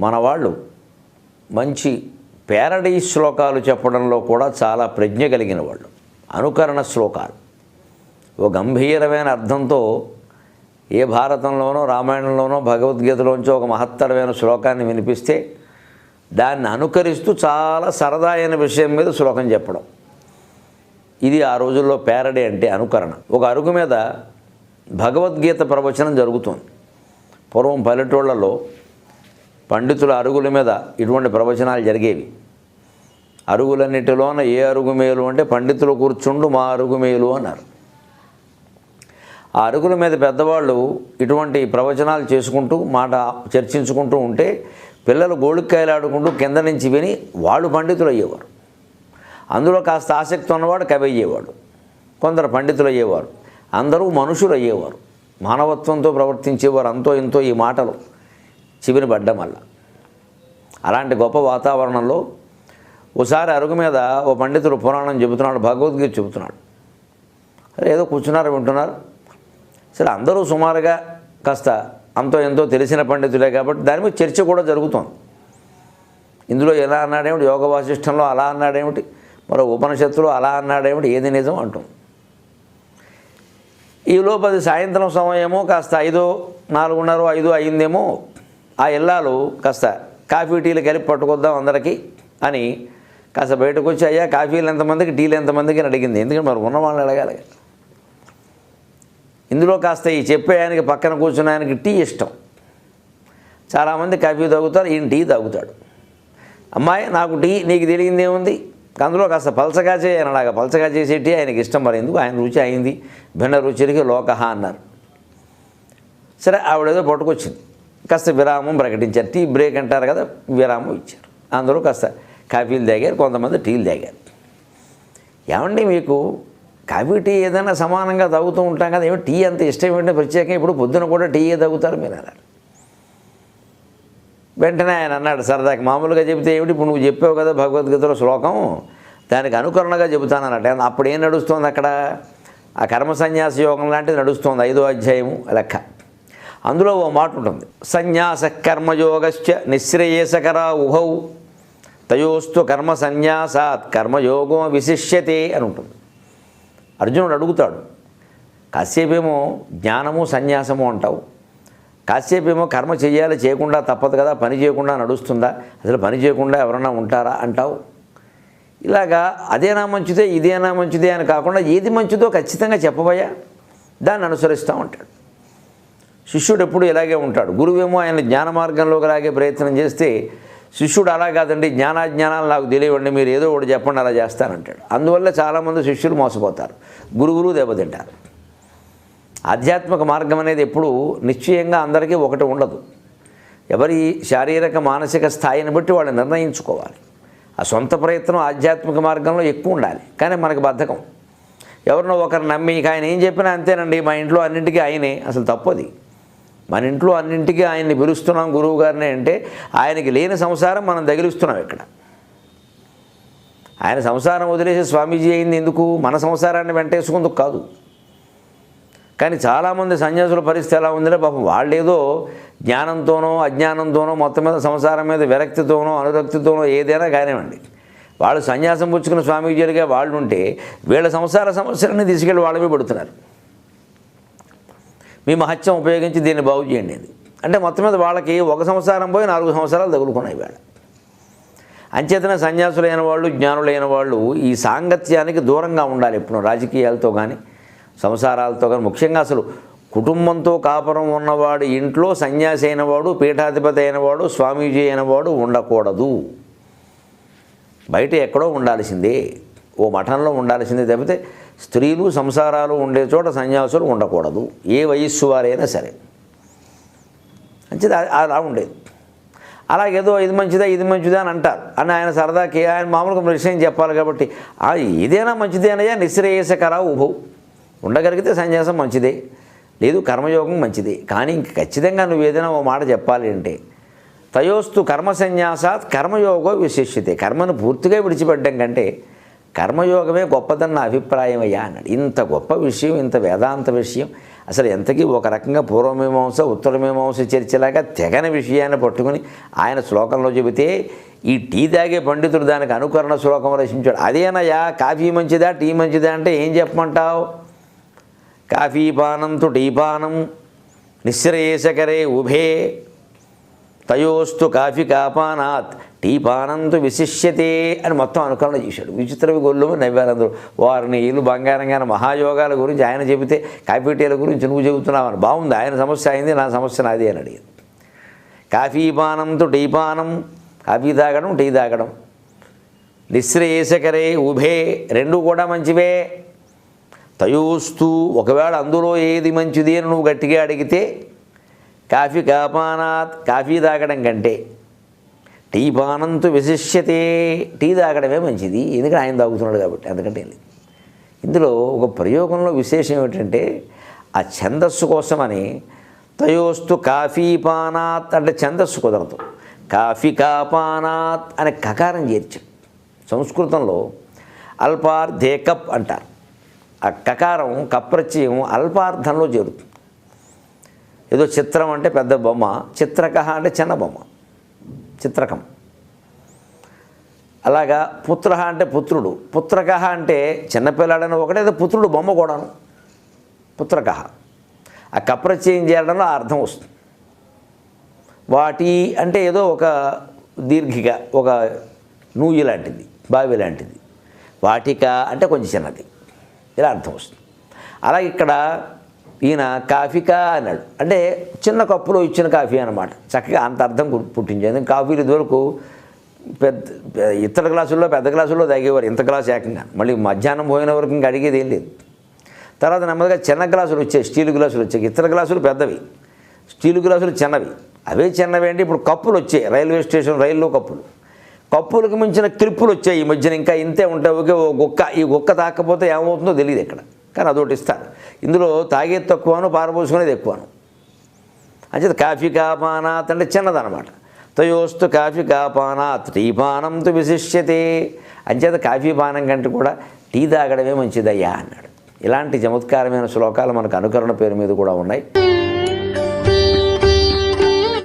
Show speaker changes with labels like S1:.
S1: మన వాళ్ళు మంచి పేరడీ శ్లోకాలు చెప్పడంలో కూడా చాలా ప్రజ్ఞ కలిగిన వాళ్ళు. అనుకరణ శ్లోకాలు. ఓ గంభీరమైన అర్థంతో ఏ భారతంలోనో రామాయణంలోనో భగవద్గీతలోంచో ఒక మహత్తరమైన శ్లోకాన్ని వినిపిస్తే దాన్ని అనుకరిస్తూ చాలా సరదా అయిన విషయం మీద శ్లోకం చెప్పడం. ఇది ఆ రోజుల్లో పేరడే అంటే అనుకరణ. ఒక అరుగు మీద భగవద్గీత ప్రవచనం జరుగుతుంది. పూర్వం పల్లెటూళ్ళలో పండితుల అరుగుల మీద ఇటువంటి ప్రవచనాలు జరిగేవి. అరుగులన్నిటిలోన ఏ అరుగు మేలు అంటే పండితులు కూర్చుండు మా అరుగు మేలు అన్నారు. ఆ అరుగుల మీద పెద్దవాళ్ళు ఇటువంటి ప్రవచనాలు చేసుకుంటూ మాట చర్చించుకుంటూ ఉంటే పిల్లలు గోళికాయలు ఆడుకుంటూ కింద నుంచి విని వాళ్ళు పండితులు అయ్యేవారు అందులో కాస్త ఆసక్తి ఉన్నవాడు కవి అయ్యేవాడు కొందరు పండితులు అయ్యేవారు అందరూ మనుషులు అయ్యేవారు మానవత్వంతో ప్రవర్తించేవారు అంతో ఇంతో ఈ మాటలు. చెవిని పడ్డం వల్ల. అలాంటి గొప్ప వాతావరణంలో ఓసారి అరుగు మీద ఓ పండితుడు పురాణం చెబుతున్నాడు భగవద్గీత చెబుతున్నాడు. సరే ఏదో కూర్చున్నారు వింటున్నారు. సరే అందరూ సుమారుగా కాస్త అంతో ఎంతో తెలిసిన పండితులే కాబట్టి దాని మీద చర్చ కూడా జరుగుతోంది. ఇందులో ఎలా అన్నాడేమిటి? యోగ వాసిష్టంలో అలా అన్నాడేమిటి? మరో ఉపనిషత్తులో అలా అన్నాడేమిటి? ఏది నిజం అంటుంది ఈ అది సాయంత్రం సమయమో కాస్త ఐదో నాలుగున్నర ఐదో అయిందేమో ఆ ఇల్లాలు కాస్త కాఫీ టీలు కలిపి పట్టుకొద్దాం అందరికీ అని కాస్త బయటకు వచ్చి అయ్యా కాఫీలు ఎంతమందికి టీలు ఎంతమందికి? అని అడిగింది. ఎందుకంటే మరి ఉన్న వాళ్ళని అడగాలి ఇందులో కాస్త ఈ చెప్పే ఆయనకి పక్కన కూర్చున్న ఆయనకి టీ ఇష్టం. చాలామంది కాఫీ తాగుతారు ఈయన టీ తాగుతాడు. అమ్మాయి నాకు టీ నీకు తెలియంది ఏముంది అందులో కాస్త పలచగా చేయను అలాగా పలచగా చేసే టీ ఆయనకి ఇష్టం. మరి ఎందుకు ఆయన రుచి అయింది? భిన్న రుచికి లోకహ అన్నారు. సరే ఆవిడేదో పట్టుకొచ్చింది. కాస్త విరామం ప్రకటించారు. టీ బ్రేక్ అంటారు కదా విరామం ఇచ్చారు. అందరూ కాస్త కాఫీలు తాగారు కొంతమంది టీలు తాగారు. ఏమండి మీకు కాఫీ టీ ఏదైనా సమానంగా తాగుతూ ఉంటాం కదా ఏమో టీ అంత ఇష్టం ఏంటంటే ప్రత్యేకంగా ఇప్పుడు పొద్దున కూడా టీయే తాగుతారు మీరు అన్నారు. వెంటనే ఆయన అన్నాడు సరదాకి మామూలుగా చెబితే ఏమిటి ఇప్పుడు నువ్వు చెప్పావు కదా భగవద్గీతలో శ్లోకం దానికి అనుకరణగా చెబుతాను అప్పుడు ఏం నడుస్తుంది అక్కడ? ఆ కర్మ సన్యాస యోగం లాంటిది నడుస్తుంది ఐదో అధ్యాయము లెక్క. అందులో ఓ మాట ఉంటుంది. సన్యాస కర్మయోగశ్చ నిశ్రేయసకరా ఉభౌ. తయోస్తు కర్మ సన్యాసాత్ కర్మయోగం విశిష్యతే అని ఉంటుంది. అర్జునుడు అడుగుతాడు కాసేపేమో జ్ఞానము సన్యాసము అంటావు. కాసేపేమో కర్మ చేయాలి చేయకుండా తప్పదు కదా పని చేయకుండా నడుస్తుందా అసలు పని చేయకుండా ఎవరన్నా ఉంటారా అంటావు. ఇలాగా అదేనా మంచిదే ఇదేనా మంచిదే అని కాకుండా ఏది మంచిదో ఖచ్చితంగా చెప్పబోయా దాన్ని అనుసరిస్తూ ఉంటాడు శిష్యుడు ఎప్పుడు ఇలాగే ఉంటాడు. గురువేమో ఆయన జ్ఞాన మార్గంలోకి లాగే ప్రయత్నం చేస్తే శిష్యుడు అలా కాదండి జ్ఞానాజ్ఞానాలు నాకు తెలియవండి మీరు ఏదో ఒకటి చెప్పండి అలా చేస్తానంటాడు. అందువల్ల చాలామంది శిష్యులు మోసపోతారు. గురుగురు దెబ్బతింటారు. ఆధ్యాత్మిక మార్గం అనేది ఎప్పుడు నిశ్చయంగా అందరికీ ఒకటి ఉండదు. ఎవరి శారీరక మానసిక స్థాయిని బట్టి వాళ్ళు నిర్ణయించుకోవాలి. ఆ సొంత ప్రయత్నం ఆధ్యాత్మిక మార్గంలో ఎక్కువ ఉండాలి. కానీ మనకు బద్ధకం. ఎవరినో ఒకరు నమ్మి ఇక ఆయన ఏం చెప్పినా అంతేనండి మా ఇంట్లో అన్నింటికీ ఆయనే. అసలు తప్పది. మన ఇంట్లో అన్నింటికీ ఆయన్ని పిలుస్తున్నాం గురువు గారిని అంటే ఆయనకి లేని సంసారం మనం తగిలిస్తున్నాం ఇక్కడ. ఆయన సంసారం వదిలేసి స్వామీజీ అయింది ఎందుకు? మన సంసారాన్ని వెంటేసుకుందుకు కాదు. కానీ చాలామంది సన్యాసుల పరిస్థితి ఎలా ఉందంటే పాపం వాళ్ళేదో జ్ఞానంతోనో అజ్ఞానంతోనో మొత్తం మీద సంసారం మీద విరక్తితోనో అనురక్తితోనో ఏదైనా కానివ్వండి. వాళ్ళు సన్యాసం పుచ్చుకున్న స్వామీజీలుగా వాళ్ళు ఉంటే వీళ్ళ సంసార సమస్యలన్నీ తీసుకెళ్ళి వాళ్ళమే పడుతున్నారు. మీ మహత్యం ఉపయోగించి దీన్ని బాగు చేయండి అంటే మొత్తం మీద వాళ్ళకి ఒక సంవత్సరం పోయి నాలుగు సంవత్సరాలు తగులుకున్నాయి వేళ అంచేతన సన్యాసులైన వాళ్ళు జ్ఞానులైన వాళ్ళు ఈ సాంగత్యానికి దూరంగా ఉండాలి ఎప్పుడు రాజకీయాలతో కానీ సంసారాలతో కానీ ముఖ్యంగా అసలు కుటుంబంతో కాపురం ఉన్నవాడు ఇంట్లో సన్యాసి అయినవాడు పీఠాధిపతి అయినవాడు స్వామీజీ అయినవాడు ఉండకూడదు. బయట ఎక్కడో ఉండాల్సిందే. ఓ మఠంలో ఉండాల్సిందే తప్పితే స్త్రీలు సంసారాలు ఉండే చోట సన్యాసులు ఉండకూడదు. ఏ వయస్సు వారైనా సరే. మంచిది అలా ఉండేది. అలాగేదో ఇది మంచిదా ఇది మంచిదా అని అంటారు. అని ఆయన సరదాకి ఆయన మామూలుగా విషయం చెప్పాలి కాబట్టి ఏదైనా మంచిదేనయ్యా? నిశ్రేయసకరా ఉభవు ఉండగలిగితే సన్యాసం మంచిదే లేదు కర్మయోగం మంచిదే. కానీ ఇంక ఖచ్చితంగా నువ్వు ఏదైనా ఓ మాట చెప్పాలి అంటే తయోస్తు కర్మ సన్యాసాత్ కర్మయోగో విశిష్యతే. కర్మను పూర్తిగా విడిచిపెట్టడం కంటే కర్మయోగమే గొప్పదన్న అభిప్రాయం అయ్యా అన్నాడు. ఇంత గొప్ప విషయం ఇంత వేదాంత విషయం అసలు ఎంతకీ ఒక రకంగా పూర్వమీమాంస ఉత్తరమీమాంస చర్చలాగా తెగని విషయాన్ని పట్టుకుని ఆయన శ్లోకంలో చెబితే ఈ టీ తాగే పండితుడు దానికి అనుకరణ శ్లోకం రచించాడు. అదేనయ్యా కాఫీ మంచిదా టీ మంచిదా అంటే ఏం చెప్పమంటావు? కాఫీ పానం తు టీ పానం నిశ్రయేశకరే ఉభే తయోస్తు కాఫీ కాపానాత్ టీ పానంతు విశిష్యతే అని మొత్తం అనుకరణ చేశాడు. విచిత్రవి గొల్లు నవ్వారందరూ వారిని ఇల్లు బంగారంగానే మహాయోగాల గురించి ఆయన చెబితే కాఫీ టీల గురించి నువ్వు చెబుతున్నావని బాగుంది ఆయన సమస్య అయింది నా సమస్య నాది అని అడిగింది కాఫీ పానంతో టీ పానం కాఫీ తాగడం టీ తాగడం. నిశ్రేయసకరే ఉభే రెండు కూడా మంచివే. తయోస్తూ ఒకవేళ అందులో ఏది మంచిది అని నువ్వు గట్టిగా అడిగితే కాఫీ కాపానాత్ కాఫీ తాగడం కంటే టీ పానంతో విశిష్యతే. టీ తాగడమే మంచిది. ఎందుకంటే ఆయన తాగుతున్నాడు కాబట్టి? అందుకంటే లేదు. ఇందులో ఒక ప్రయోగంలో విశేషం ఏమిటంటే ఆ ఛందస్సు కోసమని తయోస్తు కాఫీ పానాత్ అంటే ఛందస్సు కుదరదు. కాఫీ కాపానాత్ అనే కకారం చేర్చాడు. సంస్కృతంలో అల్పార్థే కప్ అంటారు. ఆ కకారం కప్రత్యయం అల్పార్థంలో చేరుతుంది. ఏదో చిత్రం అంటే పెద్ద బొమ్మ చిత్రకహ అంటే చిన్న బొమ్మ. చిత్రకం. అలాగా పుత్ర అంటే పుత్రుడు. పుత్రక అంటే చిన్నపిల్లాడని ఒకటే పుత్రుడు బొమ్మ కూడాను. పుత్రక ఆ కప్రచయం చేయడంలో అర్థం వస్తుంది. వాటి అంటే ఏదో ఒక దీర్ఘిక ఒక నూయి లాంటిది బావి లాంటిది. వాటిక అంటే కొంచెం చిన్నది. ఇలా అర్థం వస్తుంది. అలాగే ఇక్కడ ఈయన కాఫీకా అన్నాడు. అంటే చిన్న కప్పులో ఇచ్చిన కాఫీ అనమాట చక్కగా అంత అర్థం పుట్టించేది. కాఫీలు ఇదివరకు పెద్ద ఇతర గ్లాసుల్లో పెద్ద గ్లాసుల్లో తాగేవారు. ఇంత గ్లాస్ ఏకంగా. మళ్ళీ మధ్యాహ్నం పోయిన వరకు ఇంకా అడిగేది ఏం లేదు. తర్వాత నెమ్మదిగా చిన్న గ్లాసులు వచ్చాయి. స్టీల్ గ్లాసులు వచ్చాయి. ఇతర గ్లాసులు పెద్దవి. స్టీల్ గ్లాసులు చిన్నవి. అవే చిన్నవి అంటే ఇప్పుడు కప్పులు వచ్చాయి. రైల్వే స్టేషన్ రైల్లో కప్పులు. కప్పులకు మించిన క్లిప్పులు వచ్చాయి ఈ మధ్యన. ఇంకా ఇంతే ఉంటాయి ఓకే ఓ గుక్క. ఈ గుక్క తాకపోతే ఏమవుతుందో తెలియదు ఇక్కడ. కానీ అదొకటి ఇస్తారు. ఇందులో తాగేది తక్కువను పారపోసుకునేది ఎక్కువను. అంచేత కాఫీ కాపానాత్ అంటే చిన్నదనమాట. తయోస్తు కాఫీ కాపానాత్ టీ పానంతో విశిష్యతే. అంచేత కాఫీ పానం కంటే కూడా టీ తాగడమే మంచిదయ్యా అన్నాడు. ఇలాంటి చమత్కారమైన శ్లోకాలు మనకు అనుకరణ పేరు మీద కూడా ఉన్నాయి.